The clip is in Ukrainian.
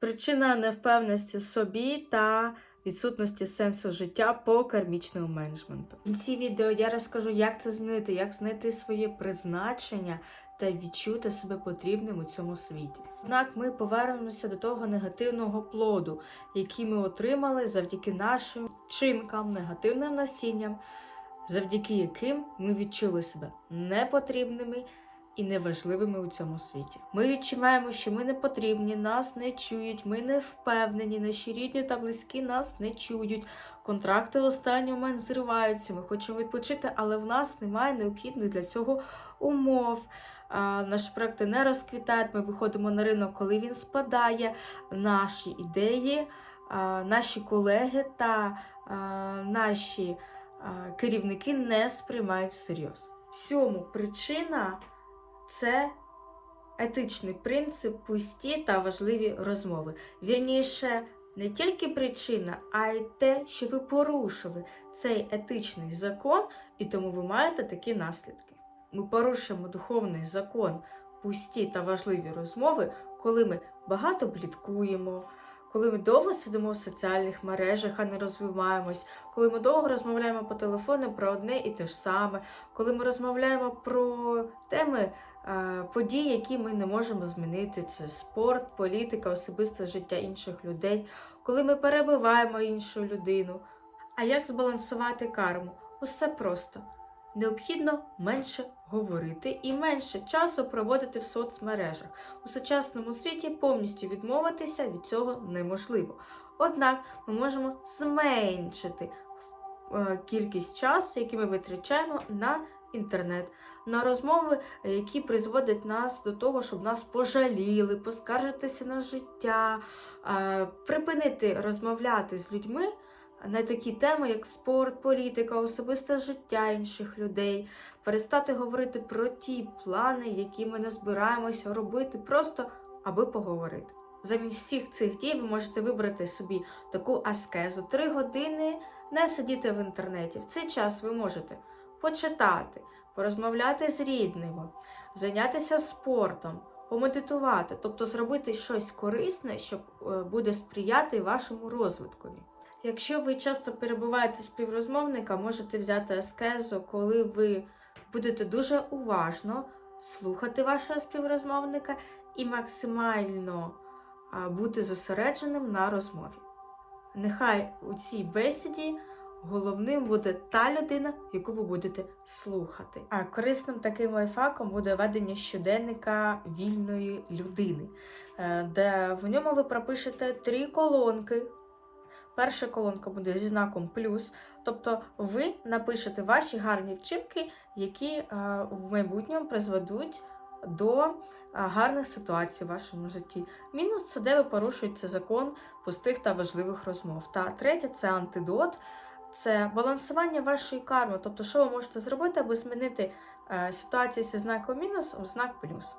Причина невпевненості в собі та відсутності сенсу життя по кармічному менеджменту. В кінці відео я розкажу, як це змінити, як знайти своє призначення та відчути себе потрібним у цьому світі. Однак ми повернемося до того негативного плоду, який ми отримали завдяки нашим вчинкам, негативним насінням, завдяки яким ми відчули себе непотрібними і неважливими у цьому світі. Ми відчуваємо, що ми не потрібні, нас не чують, ми не впевнені, наші рідні та близькі нас не чують. Контракти в останній момент зриваються. Ми хочемо відпочити, але в нас немає необхідних для цього умов. Наші проекти не розквітають. Ми виходимо на ринок, коли він спадає. Наші ідеї, наші колеги та наші керівники не сприймають всерйоз. Сьому причина це етичний принцип, пусті та важливі розмови. Вірніше, не тільки причина, а й те, що ви порушили цей етичний закон, і тому ви маєте такі наслідки. Ми порушуємо духовний закон, пусті та важливі розмови, коли ми багато пліткуємо, коли ми довго сидимо в соціальних мережах, а не розвиваємось, коли ми довго розмовляємо по телефону про одне і те ж саме, коли ми розмовляємо про теми е, подій, які ми не можемо змінити. Це спорт, політика, особисте життя інших людей, коли ми перебиваємо іншу людину. А як збалансувати карму? Усе просто. Необхідно менше говорити і менше часу проводити в соцмережах. У сучасному світі повністю відмовитися від цього неможливо. Однак ми можемо зменшити е, кількість часу, який ми витрачаємо на інтернет, на розмови, які призводять нас до того, щоб нас пожаліли, поскаржитися на життя, е, припинити розмовляти з людьми на такі теми, як спорт, політика, особисте життя інших людей, перестати говорити про ті плани, які ми не збираємося робити, просто аби поговорити. Замість всіх цих дій ви можете вибрати собі таку аскезу. Три години не сидіти в інтернеті. В цей час ви можете почитати, порозмовляти з рідними, зайнятися спортом, помедитувати, тобто зробити щось корисне, що е, буде сприяти вашому розвиткові. Якщо ви часто перебуваєте співрозмовника, можете взяти аскезу, коли ви будете дуже уважно слухати вашого співрозмовника і максимально бути зосередженим на розмові. Нехай у цій бесіді головним буде та людина, яку ви будете слухати. А корисним таким лайфхаком буде ведення щоденника вільної людини, е, де в ньому ви пропишете три колонки. Перша колонка буде зі знаком плюс, тобто ви напишете ваші гарні вчинки, які е, в майбутньому призведуть до е, гарних ситуацій в вашому житті. Мінус це де ви порушуєте закон пустих та важливих розмов. Та третє це антидот, це балансування вашої карми. Тобто, що ви можете зробити, аби змінити е, ситуацію зі знаком мінус в знак плюс.